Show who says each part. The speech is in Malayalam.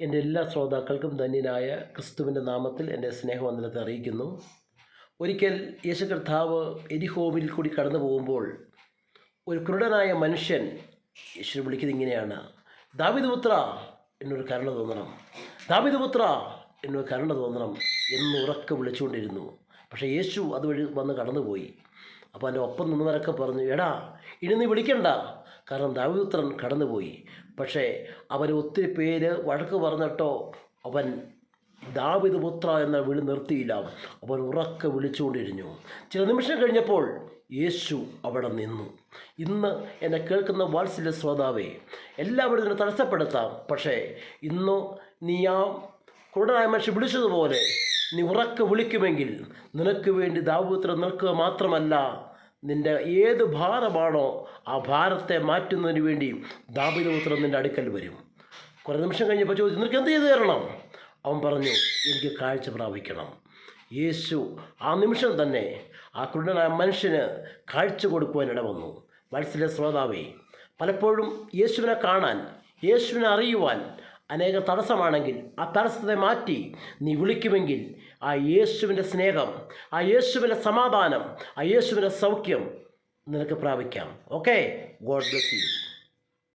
Speaker 1: എന്റെ എല്ലാ ശ്രോതാക്കൾക്കും ധന്യനായ ക്രിസ്തുവിന്റെ നാമത്തിൽ എന്റെ സ്നേഹവന്ദനത്തെ അറിയിക്കുന്നു. ഒരിക്കൽ യേശു കർത്താവ് എരിഹോമിൽ കൂടി കടന്നു പോകുമ്പോൾ ഒരു കുരുടനായ മനുഷ്യൻ യേശു വിളിക്കുന്നത് ഇങ്ങനെയാണ്. ദാവിദപുത്ര എന്നൊരു കരുണ തോന്നണം. ദാവിദപുത്ര എന്നൊരു കരുണ തോന്നണം എന്ന് ഉറക്കെ വിളിച്ചുകൊണ്ടിരുന്നു. പക്ഷേ യേശു അതുവഴി വന്ന് കടന്നുപോയി. അപ്പോൾ എന്റെ ഒപ്പം നിന്നവരൊക്കെ പറഞ്ഞു എടാ ഇനി നീ വിളിക്കണ്ട. കാരണം ദാവിദുത്രൻ കടന്നുപോയി. പക്ഷേ അവൻ ഒത്തിരി പേര് വഴക്ക് പറഞ്ഞിട്ടോ അവൻ ദാവിദ് പുത്ര എന്ന വിളി നിർത്തിയില്ല. അവൻ ഉറക്കെ വിളിച്ചുകൊണ്ടിരുന്നു. ചില നിമിഷം കഴിഞ്ഞപ്പോൾ യേശു അവിടെ നിന്നു. ഇന്ന് എന്നെ കേൾക്കുന്ന വാത്സല്യ ശ്രോതാവേ എല്ലാവരും ഇതിനെ തടസ്സപ്പെടുത്താം. പക്ഷേ ഇന്ന് നീ ആ കുരുടനായ മനുഷ്യൻ വിളിച്ചതുപോലെ നീ ഉറക്കെ വിളിക്കുമെങ്കിൽ നിനക്ക് വേണ്ടി ദാവൂത്രം നിൽക്കുക മാത്രമല്ല. നിന്റെ ഏത് ഭാരമാണോ ആ ഭാരത്തെ മാറ്റുന്നതിന് വേണ്ടി ദാവിദപുത്രം നിന്റെ അടുക്കൽ വരും. കുറേ നിമിഷം കഴിഞ്ഞപ്പോൾ ചോദിച്ചു നിനക്ക് എന്ത് ചെയ്തു തരണം? അവൻ പറഞ്ഞു എനിക്ക് കാഴ്ച പ്രാപിക്കണം. യേശു ആ നിമിഷം തന്നെ ആ കുരുടനായ മനുഷ്യന് കാഴ്ച കൊടുക്കുവാൻ ഇട വന്നു മനസ്സിലെ ശ്രോതാവേ പലപ്പോഴും യേശുവിനെ കാണാൻ യേശുവിനെ അറിയുവാൻ അനേക തടസ്സമാണെങ്കിൽ ആ തടസ്സത്തെ മാറ്റി നീ വിളിക്കുമെങ്കിൽ ആ യേശുവിന്റെ സ്നേഹം ആ യേശുവിന്റെ സമാധാനം ആ യേശുവിന്റെ സൗഖ്യം നിനക്ക് പ്രാപിക്കാം. Okay God bless you